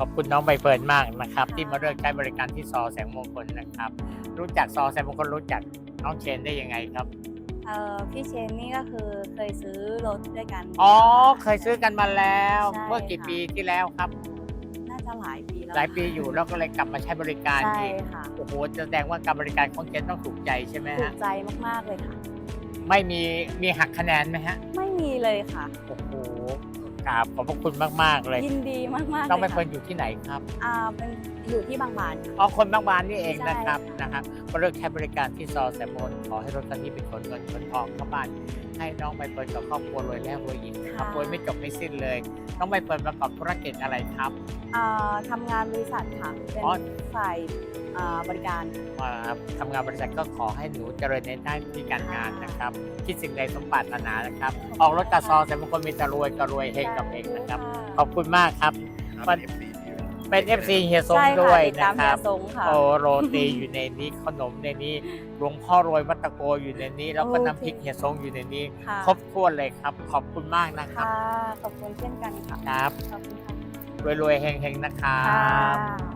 ขอบคุณน้องใบเฟิร์นมากนะครับค่ะที่มาเลือกใช้บริการที่ซอแสงมงคลนะครับ รู้จักซอแสงมงคลรู้จักน้องเชนได้ยังไงครับเอ่อพี่เชนนี่ก็คือเคยซื้อรถด้วยกันอ๋อเคยซื้อกันมาแล้ว ใช่เมื่อกี่ค่ะปีที่แล้วครับ น่าจะหลายปีแล้วหลายปีอยู่แล้วก็เลยกลับมาใช้บริการใช่อีกค่ะโอ้โหแสดงว่าการบริการของเชนต้องถูกใจใช่ไหมถูฮะกใจมากๆเลยค่ะ ไม่มีมีหักคะแนนไหมฮะไม่มีเลยค่ะ โอ้โหก ราบขอบพระคุณมาก ๆ เลย ยินดีมากๆน้องใบลยเฟิร์นอยู่ที่ไหนครับอ่าเป็นอยู่ที่บางบานค่ะ อ๋อคนบางบานนี่เองใช่ นะครับค่ะนะครับก็เลือกใช้บริการที่ซอแซมมอนขอให้รถคันนี้เป็นคนเงินคนทองเข้าบ้าน ให้น้องใบเฟิร์นกับครอบครัวรวยแล้วรวยอีกนะครับรวยไม่จบไม่สิ้นเลย น้องใบเฟิร์นประกอบธุรกิจอะไรครับ อ่าทำงานบริษัทค่ะ เป็นอ๋อ ฝ่ายอ่าบริการ มาทำงานบริษัทก็ขอให้หนูเจริญในหน้าที่การงานนะครับ คิดสิ่งใดสมปรารถนานะครับ ออกรถกระซอแต่บางคนมีแต่รวยก็รวยเฮงกับเฮงนะครับ ขอบคุณมากครับครับเป็น FC เฮียทรงใช่ด้ค่ะวยติดนะตามคเฮีรัยบทรงค่ะ โอ้โรตีอยู่ในนี้ขนมในนี้หลวงพ่อรวยวัดตะโกอยู่ในนี้ แล้วก็โอเคน้ำพริกเฮียทรงอยู่ในนี้ ค่ะ ครบถ้วนเลยครับ ขอบคุณมากนะครับค่ะ ขอบคุณเช่นกันค่ะ ครับขอบคุณค่ะรวยๆเฮงๆนะครับ ค่ะ